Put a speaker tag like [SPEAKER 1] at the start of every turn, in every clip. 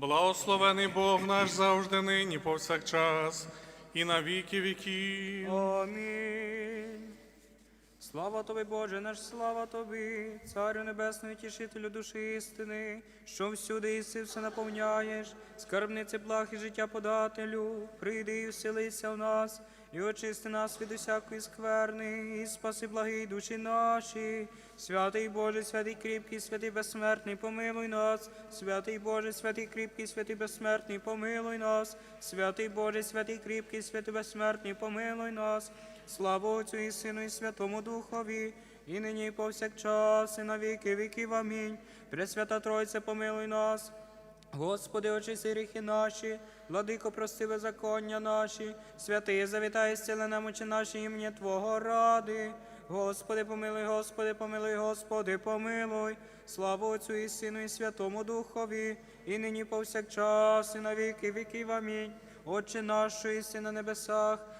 [SPEAKER 1] Благословений Бог наш завжди нині повсякчас і на віки віків.
[SPEAKER 2] Амінь. Слава тобі, Боже, наш слава тобі, Царю Небесний, тішителю душі істини, що всюди єси все наповняєш, скарбниці благ і життя подателю, прийди і вселися в нас, і очисти нас від усякої скверни, і спаси благі душі наші. Святий Боже, святий кріпкий, святий безсмертний, помилуй нас, святий Боже, святий кріпкий, святий безсмертний, помилуй нас, святий Боже, святий кріпкий, святий безсмертний, помилуй нас. Слава Отцю і Сину, і Святому Духові, і нині і повсякчас, і на віки віків. Амінь. Пресвята Тройце, помилуй нас. Господи, очисти гріхи наші, владико, прости беззаконня наші, святий, завітай, зціли немочі наші імені Твого ради. Господи, помилуй, Господи, помилуй, Господи, помилуй. Слава Отцю і Сину, і Святому Духові, і нині повсякчас, і на віки віків. Амінь. Отче наш, що на небесах,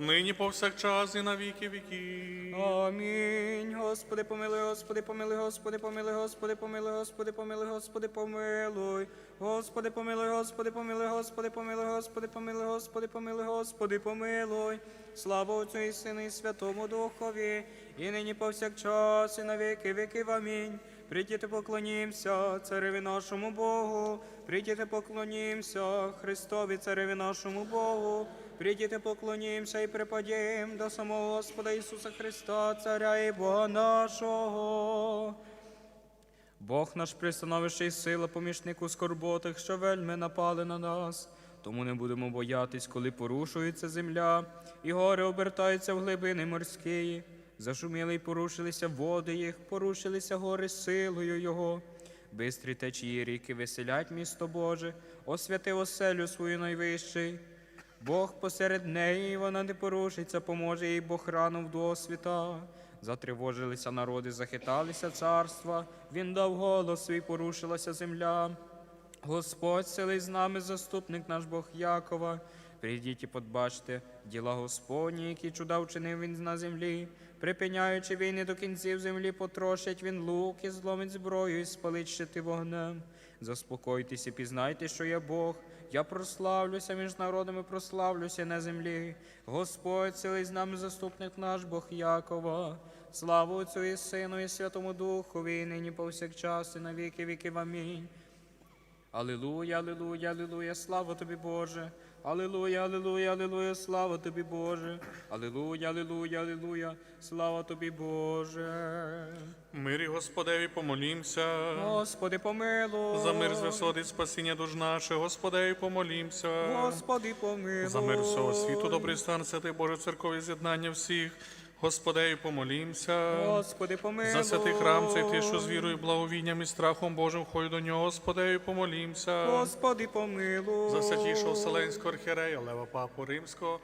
[SPEAKER 1] нині повсякчас і на віки віків.
[SPEAKER 2] Амінь. Господи, помилуй, Господи, помилуй, Господи, помилуй, Господи, помилуй, Господи, помилуй, Господи, помилуй. Господи, помилуй, Господи, помилуй, Господи, помилуй, Господи, помилуй, Господи, помилуй, Господи, помилуй. Слава Отцю і Сину, і Святому Духові, і нині повсякчас, і на віки віків. Амінь. Прийдіте поклонімся цареві нашому Богу, прийдіте поклонімся Христові цареві нашому Богу, прийдіте поклонімся і припадім до самого Господа Ісуса Христа, Царя і Бога нашого. Бог наш пристановище і сила, помічник у скорботах, що вельми напали на нас. Тому не будемо боятись, коли порушується земля, і гори обертаються в глибини морські. Зашуміли й порушилися води їх, порушилися гори силою Його. Бистрі течії ріки веселять місто Боже, освяти оселю свою найвищий. Бог посеред неї, і вона не порушиться, поможе їй Бог рану в досвіта. Затривожилися народи, захиталися царства, він дав голос свій, порушилася земля. Господь селий з нами, заступник наш Бог Якова. Прийдіть і подбачте діла Господні, які чуда вчинив він на землі. Припиняючи війни до кінців землі, потрошить він лук і зломить зброю, і спалить вогнем. Заспокойтесь і пізнайте, що я Бог. Я прославлюся між народами, прославлюся на землі. Господь, силий з нами, заступник наш Бог Якова. Славу Отцю і Сину, і Святому Духові, і нині повсякчас, і на віки віків. Амінь. Алілуя, алілуя, алілуя, слава тобі, Боже. Алілуя, аллилуйя, аллилуйя, слава тобі, Боже. Аллилуйя, аллилуйя, аллилуйя, слава тобі, Боже.
[SPEAKER 1] Мирі Господеві помолімся.
[SPEAKER 2] Господи, помилуй.
[SPEAKER 1] За мир звесоди, спасіння душ наше, Господеві помолімся.
[SPEAKER 2] Господи, помилуй.
[SPEAKER 1] За мир всього світу, добрий стан, святий Боже, церкові з'єднання всіх. Господеві помолімся.
[SPEAKER 2] Господи, помилуй.
[SPEAKER 1] За святий храм цей ти, що з вірою, благовінням і страхом Божим входить до нього, Господею помолімся.
[SPEAKER 2] Господи, помилуй.
[SPEAKER 1] За святішого Вселенського архірея, Лева Папу Римського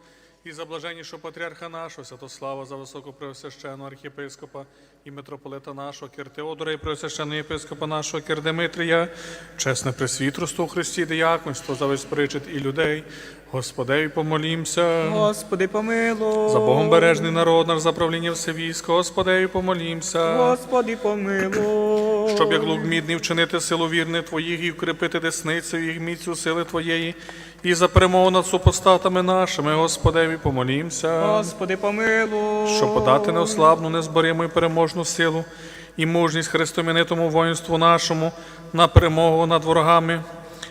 [SPEAKER 1] і за блаженнішого патріарха нашого Святослава, за високопреосвященого архієпископа і митрополита нашого Киртеодора і преосвященого єпископа нашого Кирдемитрія, чесне пресвітрство у Христі, дияконство за весь причет і людей. Господеві помолімся.
[SPEAKER 2] Господи, помилуй.
[SPEAKER 1] За Богом бережний народ, наш за правління все військо, Господеві помолімся.
[SPEAKER 2] Господи, помилуй.
[SPEAKER 1] Щоб як лук мідний вчинити силу вірних Твоїх і вкріпити десницю їх міцю сили Твоєї, і за перемогу над супостатами нашими, Господеві, помолімся,
[SPEAKER 2] Господи, помилуй.
[SPEAKER 1] щоб подати неослабну, незборіму і переможну силу і мужність Христомінитому воїнству нашому на перемогу над ворогами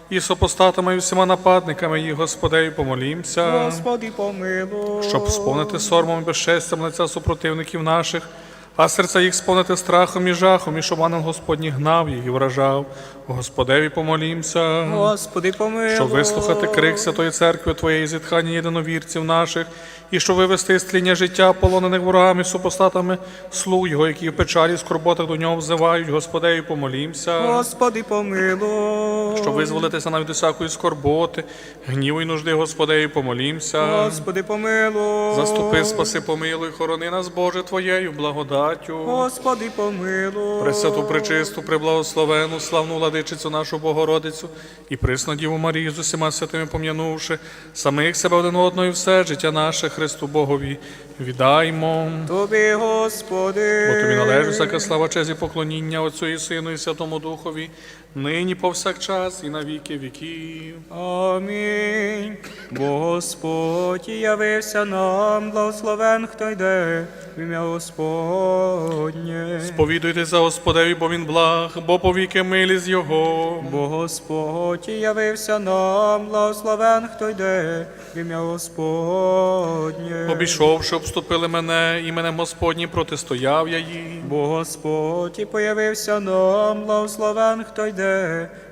[SPEAKER 1] і супостатами і всіма нападниками їх, Господеві, помолімся
[SPEAKER 2] Господи, помилуй.
[SPEAKER 1] щоб сповнити сормом і безчестям лиця супротивників наших, а серця їх сповнити страхом і жахом, і щоб ангел Господній гнав їх і вражав. Господеві помолімся,
[SPEAKER 2] Господи, помилуй.
[SPEAKER 1] щоб вислухати крик Святої Церкви Твоєї зітхання єдиновірців наших, і щоб вивести із тління життя полонених ворогами, супостатами, слуг Його, які в печалі, скорботах до нього взивають. Господеві помолімся.
[SPEAKER 2] Господи, помилуй.
[SPEAKER 1] Щоб визволитися навіть від усякої скорботи, гніву і нужди, Господею, помолімся.
[SPEAKER 2] Господи, помилуй.
[SPEAKER 1] Заступи, спаси, помилуй, хорони нас, Боже, Твоєю благодаттю.
[SPEAKER 2] Господи, помилуй.
[SPEAKER 1] Пресвяту, пречисту, преблагословену, славну владичицю нашу Богородицю і присну Діву Марію з усіма святими пом'янувши, самих себе один одного і все життя наше Христу Богові віддаймо.
[SPEAKER 2] Тобі, Господи.
[SPEAKER 1] Бо тобі належить всяка слава, честь і поклоніння Отцю і Сину і Святому Духові, нині повсякчас і на віки віків.
[SPEAKER 2] Амінь. Бо Господь явився нам, благословен, хто йде в ім'я Господнє.
[SPEAKER 1] Сповідуйте за Господеві, бо він благ, бо повіки милість Його.
[SPEAKER 2] Бо Господь явився нам, благословен, хто йде в ім'я Господнє.
[SPEAKER 1] Обійшовши, обступили мене, іменем Господнім протистояв я їм.
[SPEAKER 2] Бо Господь і появився нам, благословен, хто йде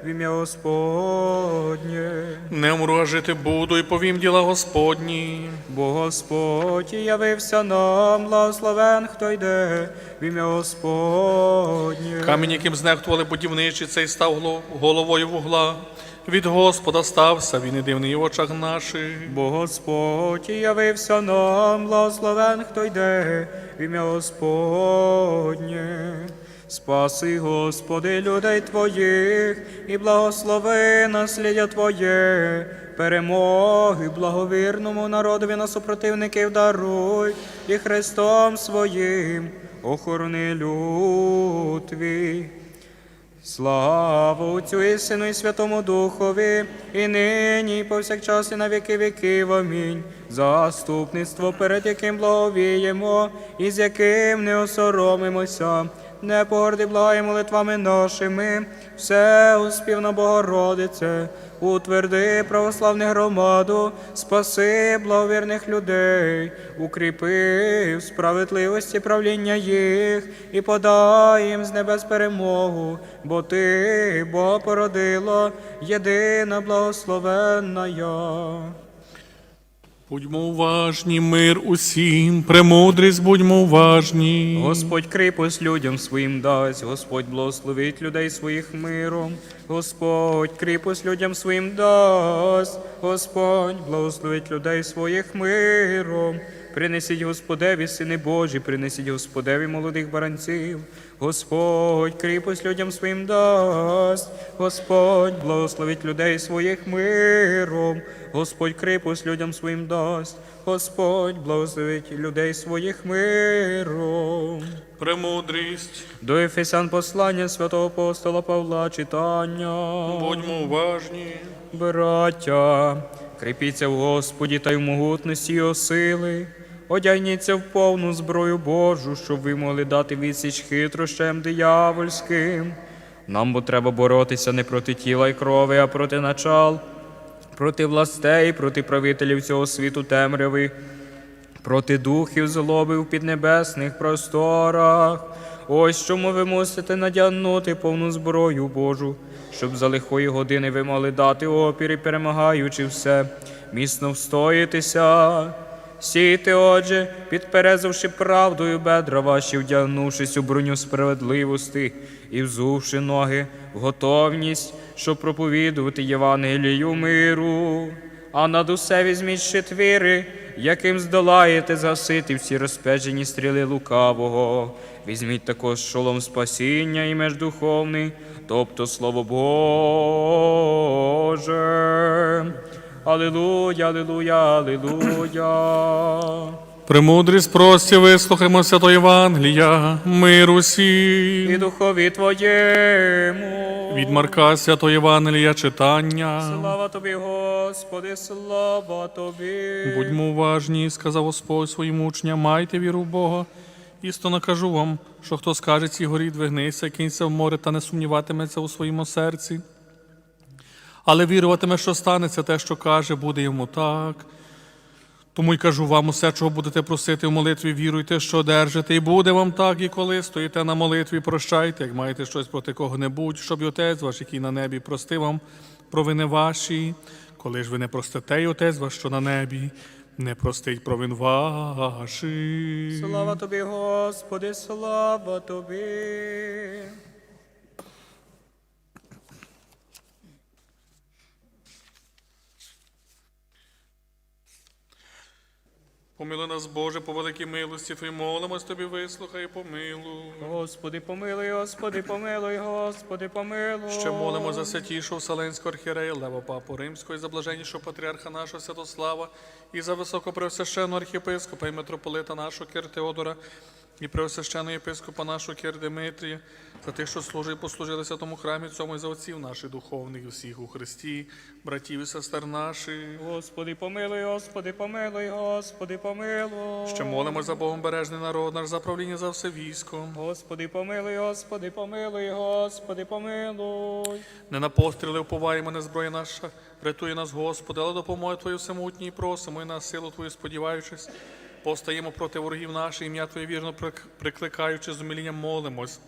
[SPEAKER 2] в ім'я Господнє.
[SPEAKER 1] Не умру, а жити буду, і повім діла Господні.
[SPEAKER 2] Бо Господь явився нам, благословен, хто йде в ім'я Господнє.
[SPEAKER 1] Камінь, яким знехтували будівничі, цей став головою вугла. Від Господа стався, він і дивний в очах наших.
[SPEAKER 2] Бо Господь явився нам, благословен, хто йде в ім'я Господнє. Спаси, Господи, людей Твоїх, і благослови наслідя Твоє, перемоги благовірному народові на супротивників даруй, і Христом своїм охорони люд Твій. Слава Отцю і Сину і Святому Духові, і нині, і повсякчас, і на віки віків. Амінь. Заступництво, перед яким благовіємо, і з яким не осоромимося. Не погорди благає молитвами нашими, все успівна Богородице, утверди православну громаду, спаси благовірних людей, укріпи в справедливості правління їх і подай їм з небес перемогу, бо ти, Бога породила, єдина благословенна.
[SPEAKER 1] Будьмо уважні, мир усім, премудрість, будьмо уважні.
[SPEAKER 2] Господь кріпость людям своїм дасть, Господь благословить людей своїх миром, Господь кріпость людям своїм дасть, Господь благословить людей своїх миром. Принесіть Господеві, сини Божі, принесіть Господеві молодих баранців, Господь кріпость людям своїм дасть, Господь благословить людей своїх миром, Господь кріпость людям своїм дасть, Господь благословить людей своїх миром.
[SPEAKER 1] Премудрість,
[SPEAKER 2] До Ефесян послання святого апостола Павла читання.
[SPEAKER 1] будьмо уважні.
[SPEAKER 2] Браття, кріпіться в Господі та й в могутності його сили. Одягніться в повну зброю Божу, щоб ви могли дати відсіч хитрощам диявольським. Нам бо треба боротися не проти тіла й крови, а проти начал, проти властей, проти правителів цього світу темряви, проти духів злоби в піднебесних просторах. Ось чому ви мусите надягнути повну зброю Божу, щоб за лихої години ви могли дати опір і перемагаючи все, міцно встоїтися. Сійте, отже, підперезавши правдою бедра ваші, вдягнувшись у броню справедливості і взувши ноги в готовність, щоб проповідувати Євангелію миру. А над усе візьміть щитвіри, яким здолаєте засити всі розпечені стріли лукавого. Візьміть також шолом спасіння і меж духовний, тобто Слово Боже. Алілуя, алілуя, алілуя.
[SPEAKER 1] Премудрість прості, вислухаймо свято Євангелія, мир
[SPEAKER 2] І духові Твоєму.
[SPEAKER 1] Від Марка свято Євангелія читання.
[SPEAKER 2] Слава Тобі, Господи, слава Тобі.
[SPEAKER 1] Будьмо уважні, сказав Господь своїм учням, майте віру в Бога. Істинно кажу вам, що хто скаже цій горі, двигнися, кинься в море та не сумніватиметься у своєму серці. Але віруватиме, що станеться те, що каже, буде йому так. Тому й кажу вам усе, чого будете просити в молитві, віруйте, що одержите, і буде вам так, і коли стоїте на молитві, прощайте, як маєте щось проти кого-небудь, щоб і отець ваш, який на небі, простив вам провини ваші. Коли ж ви не простите, і отець ваш, що на небі, не простить провин ваших.
[SPEAKER 2] Слава Тобі, Господи, слава Тобі.
[SPEAKER 1] Помилуй нас, Боже, по великій милості Твої молимось Тобі, вислухай, і помилуй.
[SPEAKER 2] Господи, помилуй, Господи, помилуй, Господи, помилуй.
[SPEAKER 1] Ще молимо за святішого Вселенського архірея, Лева Папу Римського і за блаженнішого патріарха нашого Святослава, і за високопреосвященного архієпископа і митрополита нашого Кир Теодора, і преосвященного єпископа нашого Кир Димитрія, за тих, що служить і послужили святому храмі цьому і за отців наших духовних і всіх у Христі, братів і сестер наших.
[SPEAKER 2] Господи, помилуй, Господи, помилуй, Господи, помилуй.
[SPEAKER 1] Ще молимо за Богом бережний народ, наш за правління за все військо.
[SPEAKER 2] Господи, помилуй, Господи, помилуй, Господи, помилуй.
[SPEAKER 1] Не на постріли уповаємо, не зброя наша, рятує нас, Господи, але допомоги Твою всемутній просимо і на силу Твою сподіваючись. Повстаємо проти ворогів наших, ім'я Твоє вірно прикликаючи, з умілінням молимось.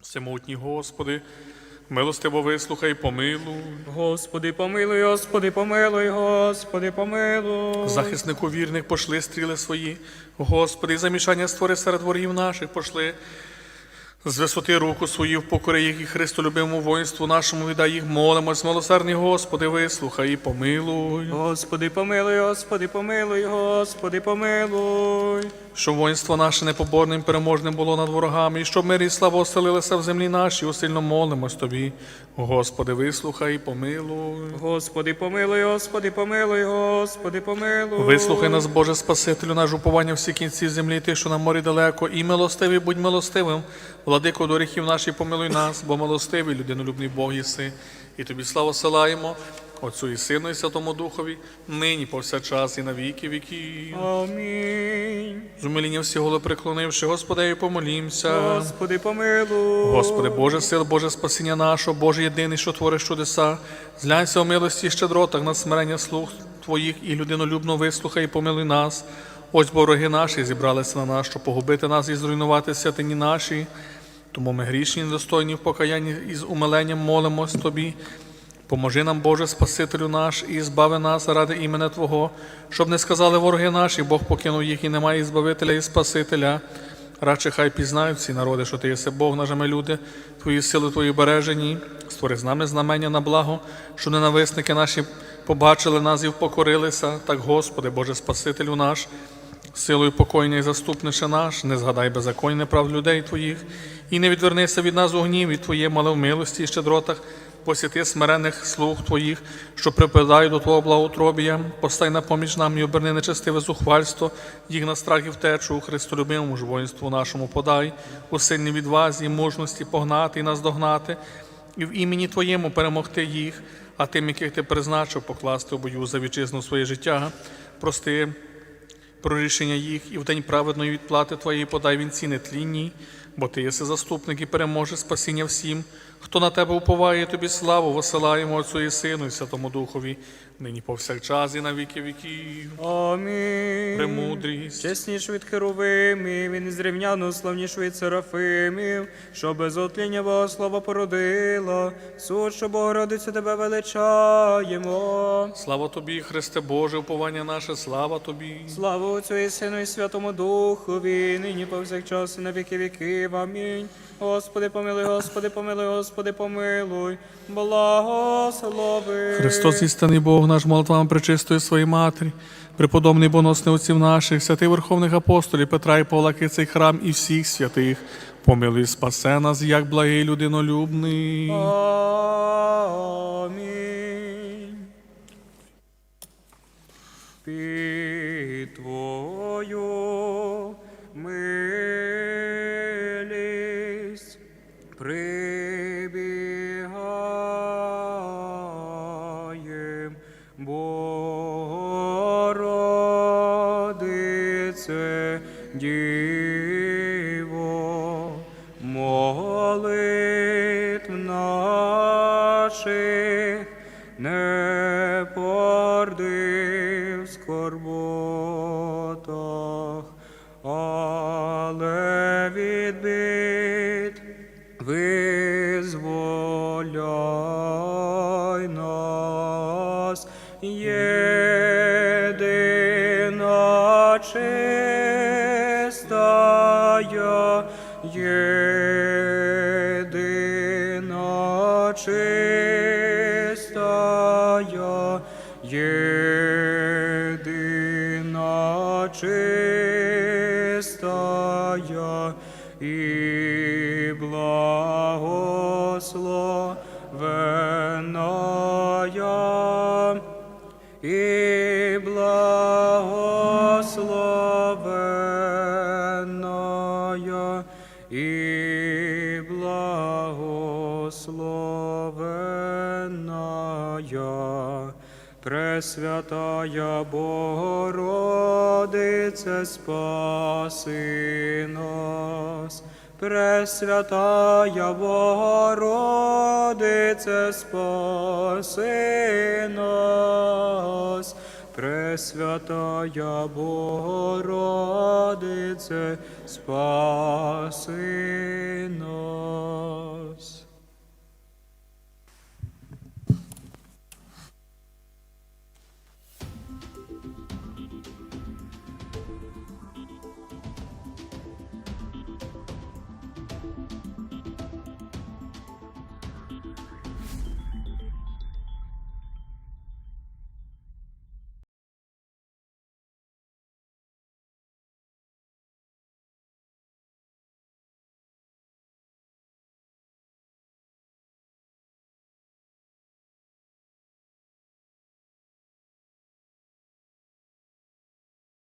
[SPEAKER 1] Всемутній Господи, милостиво вислухай, помилуй.
[SPEAKER 2] Господи, помилуй, Господи, помилуй, Господи, помилуй.
[SPEAKER 1] Захиснику вірних пошли стріли свої. Господи, замішання створи серед ворогів наших пошли. З висоти руку свою впокори їх і Христолюбимому воїнству нашому віддай їх, молимось, милосердний Господи, вислухай і помилуй.
[SPEAKER 2] Господи, помилуй, Господи, помилуй, Господи, помилуй.
[SPEAKER 1] Щоб воїнство наше непоборним переможним було над ворогами, і щоб мир і слава оселилися в землі нашій, усильно молимось Тобі. Господи, вислухай і помилуй.
[SPEAKER 2] Господи, помилуй, Господи, помилуй, Господи, помилуй.
[SPEAKER 1] Вислухай нас, Боже Спасителю, наш уповання всі кінці землі, ти, що на морі далеко, і милостивий, будь милостивим. Владико до гріхів наших, помилуй нас, бо милостивий, людинолюбний Бог єси. І тобі славу силаємо, Отцю і Сину, і Святому Духові, нині повсякчас і на віки віків.
[SPEAKER 2] Амінь.
[SPEAKER 1] З умиління всі голови приклонивши, Господи, помолімся.
[SPEAKER 2] Господи, помилуй.
[SPEAKER 1] Господи, Боже сил, Боже спасіння нашого, Боже єдиний, що твориш чудеса, зглянься у милості і щедротах на смирення слуг Твоїх і людинолюбно вислухай і помилуй нас. Ось бо вороги наші зібралися на нас, щоб погубити нас і зруйнувати святині наші. Тому ми грішні, недостойні в покаянні і з умиленням молимось Тобі. Поможи нам, Боже, Спасителю наш, і збави нас заради імені Твого, щоб не сказали вороги наші, Бог покинув їх і немає і Збавителя і Спасителя. Радше хай пізнають всі народи, що ти єси Бог, нажами люди, твої сили, твої бережені, створи з нами знамення на благо, що ненависники наші побачили нас і впокорилися. Так, Господи, Боже Спасителю наш, силою покойня і заступнише наш, не згадай беззаконня прав людей Твоїх, і не відвернися від нас у гніві Твоєму, але в милості і щедротах, посіти смирених слуг Твоїх, що припадають до Твого благоутробія, постай на поміч нам і оберни нечестиве зухвальство, їх на страх і втечу у Христолюбимому ж воїнству нашому подай, у сильній відвазі і мужності погнати і наздогнати, і в імені Твоєму перемогти їх, а тим, яких ти призначив, покласти у бою за вітчизну своє життя. Прости про рішення їх, і в день праведної відплати Твоєї подай він ціни нетлінні, бо Ти єси заступник і переможе спасіння всім. Хто на тебе уповає, тобі славу, висилаємо Отцю і Сину, і Святому Духові, нині повсякчас і на віки віків.
[SPEAKER 2] Амінь.
[SPEAKER 1] Премудрість.
[SPEAKER 2] Чесніш від херовимів, і незрівняно славніш від серафимів, що без отління Богослова породила, суд, що Богородицю тебе величаємо.
[SPEAKER 1] Слава тобі, Христе Боже, уповання наше, слава тобі.
[SPEAKER 2] Слава Отцю і Сину і Святому Духові, нині повсякчас і на віки віків. Амінь. Господи, помилуй, Господи, помилуй, Господи, помилуй, благослови.
[SPEAKER 1] Христос істинний Бог наш молитвами причистої своїй матері, преподобний боносний отців наших, святий Верховних апостолів Петра і Павла, цей храм і всіх святих, помилуй, спасе нас, як благий людинолюбний.
[SPEAKER 2] Амінь. Під Твою чистая, єдина чистая, єдина благословенная, Пресвятая Богородице, спаси нас. Пресвятая Богородице, спаси нас. Пресвятая Богородице, спаси нас.